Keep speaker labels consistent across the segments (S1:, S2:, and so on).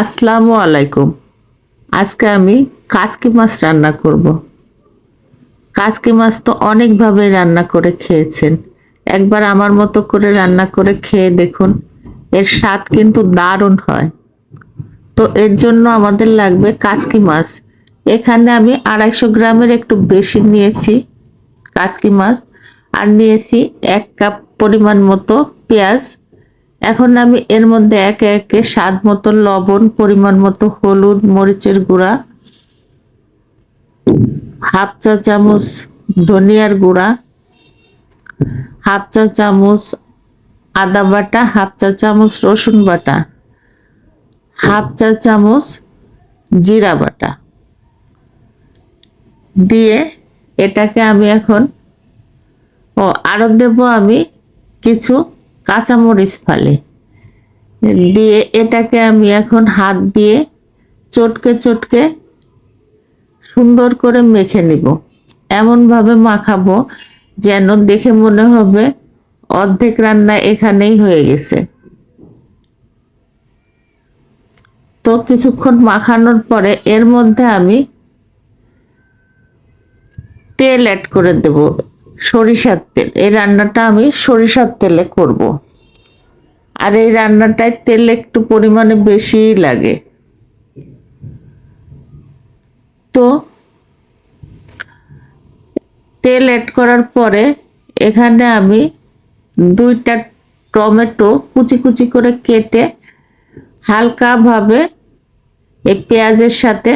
S1: আসসালামু আলাইকুম। আজকে আমি কাসকি মাছ রান্না করব। কাসকি মাছ তো অনেকভাবে রান্না করে খেয়েছেন। একবার আমার মতো করে রান্না করে খেয়ে দেখুন, এর স্বাদ কিন্তু দারুণ হয়। তো এর জন্য আমাদের লাগবে কাসকি মাছ। এখানে আমি আড়াইশো গ্রামের একটু বেশি নিয়েছি কাসকি মাছ। আর নিয়েছি এক কাপ পরিমাণ মতো পেঁয়াজ। এখন আমি এর মধ্যে একে একে স্বাদ মতো লবণ, পরিমাণ মতো হলুদ, মরিচের গুঁড়া, হাফ চা চামচ ধনিয়ার গুঁড়া, হাফ চা চামচ আদা বাটা, হাফ চা চামচ রসুন বাটা, হাফ চা চামচ জিরা বাটা। দিয়ে এটাকে আমি এখন, ও আরও দেবো আমি কিছু কাঁচামরিচ ফালে। দিয়ে এটাকে আমি এখন হাত দিয়ে চটকে চটকে সুন্দর করে মেখে নিব। এমনভাবে মাখাবো যেন দেখে মনে হবে অর্ধেক রান্না এখানেই হয়ে গেছে। তো কিছুক্ষণ মাখানোর পরে এর মধ্যে আমি তেল অ্যাড করে দেব, সরিষার তেল। এই রান্নাটা আমি সরিষার তেলে করব। আর এই রান্নাটায় তেল একটু পরিমাণে বেশিই লাগে। তো তেল অ্যাড করার পরে এখানে আমি দুইটা টমেটো কুচি কুচি করে কেটে হালকাভাবে এই পেঁয়াজের সাথে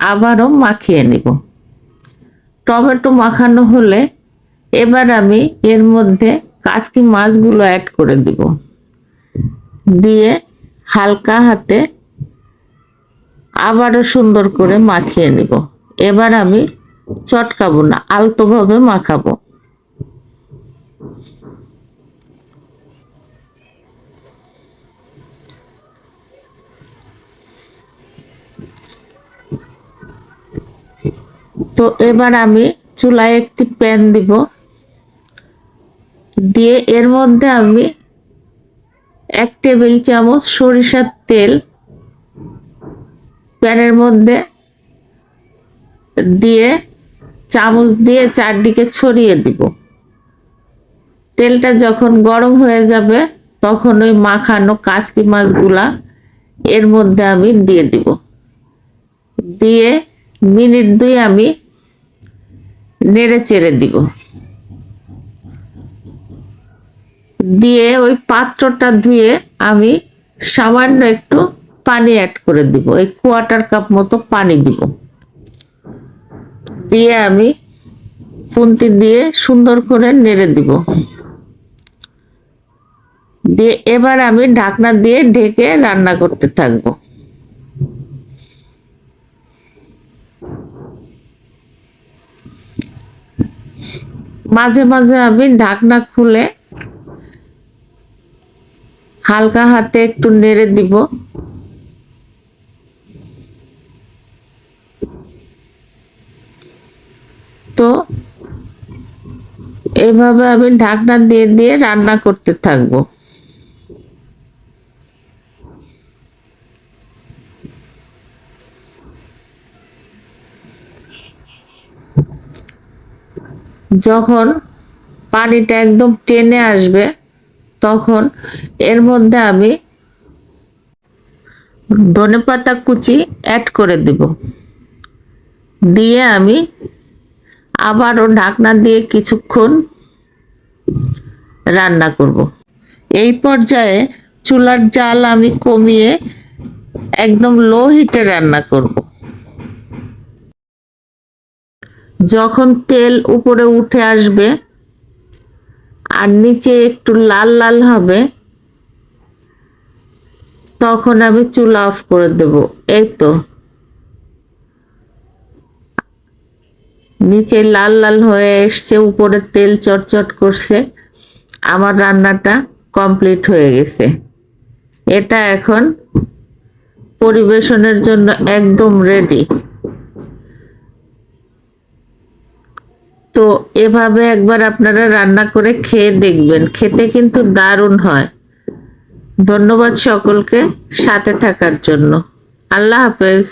S1: আবারও মাখিয়ে নিব। টমেটো মাখানো হলে এবার আমি এর মধ্যে কাজকি মাছগুলো অ্যাড করে দিব। দিয়ে হালকা হাতে আবারও সুন্দর করে মাখিয়ে নিব। এবার আমি চটকাবো না, আলতোভাবে মাখাবো। তো এবার আমি চুলায় একটি প্যান দিব। দিয়ে এর মধ্যে আমি এক টেবিল চামচ সরিষার তেল, প্যানের মধ্যে দিয়ে চামচ দিয়ে চারদিকে ছড়িয়ে দিব। তেলটা যখন গরম হয়ে যাবে, তখন ওই মাখানো কাসকি মাছগুলা এর মধ্যে আমি দিয়ে দিব। দিয়ে মিনিট দুই আমি নেড়ে চেড়ে দিব। দিয়ে ওই পাত্রটা ধুয়ে আমি সামান্য একটু পানি অ্যাড করে দিব। এই কোয়ার্টার কাপ মতো পানি দিব। দিয়ে আমি খুন্তি দিয়ে সুন্দর করে নেড়ে দিব। দিয়ে এবার আমি ঢাকনা দিয়ে ঢেকে রান্না করতে থাকব। মাঝে মাঝে আমি ঢাকনা খুলে হালকা হাতে একটু নেড়ে দিব। তো এভাবে আমি ঢাকনা দিয়ে দিয়ে রান্না করতে থাকব। যখন পানিটা একদম টেনে আসবে তখন এর মধ্যে আমি ধনে পাতা কুচি অ্যাড করে দেব দিয়ে আমি আবারও ঢাকনা দিয়ে কিছুক্ষণ রান্না করব। এই পর্যায়ে চুলার জাল আমি কমিয়ে একদম লো হিটে রান্না করব। যখন তেল উপরে উঠে আসবে আর নিচে একটু লাল লাল হবে, তখন আমি চুলা অফ করে দেব। এই তো। নিচে লাল লাল হয়ে এসছে, উপরে তেল চটচট করছে। আমার রান্নাটা কমপ্লিট হয়ে গেছে। এটা এখন পরিবেশনের জন্য একদম রেডি তো এভাবে একবার আপনারা রান্না করে খেয়ে দেখবেন। খেতে কিন্তু দারুণ হয়। ধন্যবাদ সকলকে সাথে থাকার জন্য। আল্লাহ হাফেজ।